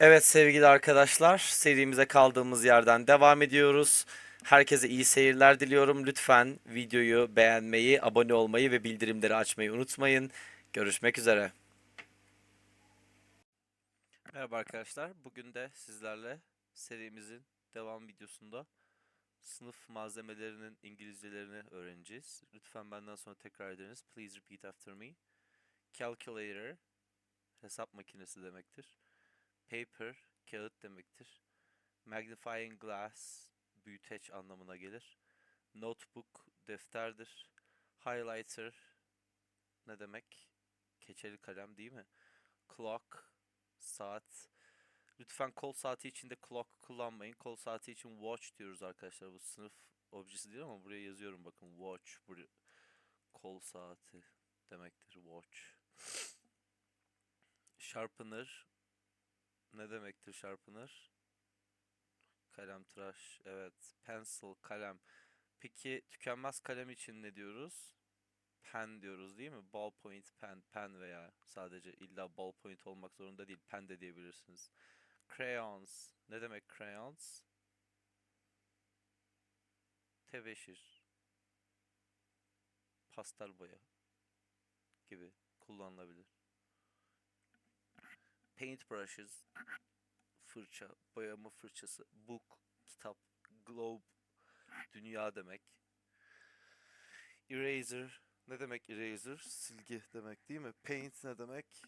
Evet sevgili arkadaşlar, serimize kaldığımız yerden devam ediyoruz. Herkese iyi seyirler diliyorum. Lütfen videoyu beğenmeyi, abone olmayı ve bildirimleri açmayı unutmayın. Görüşmek üzere. Merhaba arkadaşlar. Bugün de sizlerle serimizin devam videosunda sınıf malzemelerinin İngilizcelerini öğreneceğiz. Lütfen benden sonra tekrar ediniz. Please repeat after me. Calculator, hesap makinesi demektir. Paper, kağıt demektir. Magnifying glass, büyüteç anlamına gelir. Notebook, defterdir. Highlighter, ne demek? Keçeli kalem değil mi? Clock, saat. Lütfen kol saati için de clock kullanmayın. Kol saati için watch diyoruz arkadaşlar. Bu sınıf objesi değil ama buraya yazıyorum bakın. Watch, buraya. Kol saati demektir watch. Sharpener, ne demektir sharpener? Kalem tıraş. Evet. Pencil, kalem. Peki tükenmez kalem için ne diyoruz? Pen diyoruz değil mi? Ballpoint pen, pen veya sadece illa ballpoint olmak zorunda değil. Pen de diyebilirsiniz. Crayons. Ne demek crayons? Tebeşir. Pastel boya gibi kullanılabilir. Paintbrushes fırça, boyama fırçası, book, kitap, globe, dünya demek. Eraser, ne demek eraser? Silgi demek değil mi? Paint ne demek?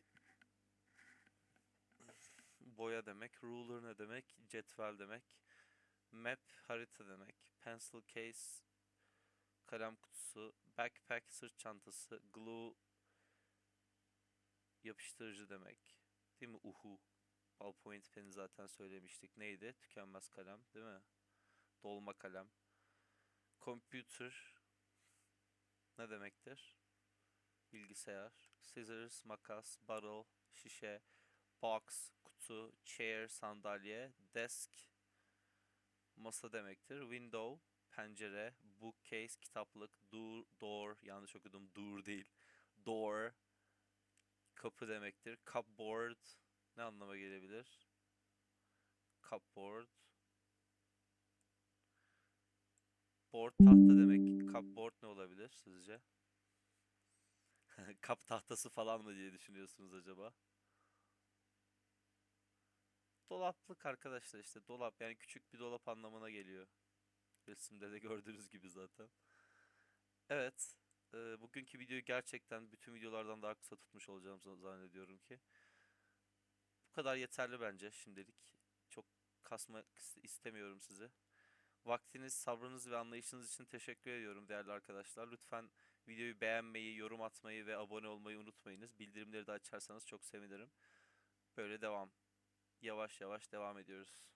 Boya demek. Ruler ne demek? Cetvel demek. Map, harita demek. Pencil case, kalem kutusu. Backpack, sırt çantası. Glue, yapıştırıcı demek. Değil mi? Uhu. Ballpoint peni zaten söylemiştik. Neydi? Tükenmez kalem, değil mi? Dolma kalem. Computer ne demektir? Bilgisayar. Scissors, makas, bottle, şişe, box, kutu, chair, sandalye, desk, masa demektir. Window, pencere, bookcase, kitaplık, door, door, yanlış okudum, door değil. Door, kapı demektir. Cupboard, ne anlama gelebilir? Cupboard. Board tahta demek. Cupboard ne olabilir sizce? Kap tahtası falan mı diye düşünüyorsunuz acaba? Dolaplık arkadaşlar işte dolap yani küçük bir dolap anlamına geliyor. Resimde de gördüğünüz gibi zaten. Evet. E, bugünkü videoyu gerçekten bütün videolardan daha kısa tutmuş olacağım zannediyorum ki. Bu kadar yeterli bence şimdilik. Çok kasmak is- istemiyorum sizi. Vaktiniz, sabrınız ve anlayışınız için teşekkür ediyorum değerli arkadaşlar. Lütfen videoyu beğenmeyi, yorum atmayı ve abone olmayı unutmayınız. Bildirimleri de açarsanız çok sevinirim. Böyle devam. Yavaş yavaş devam ediyoruz.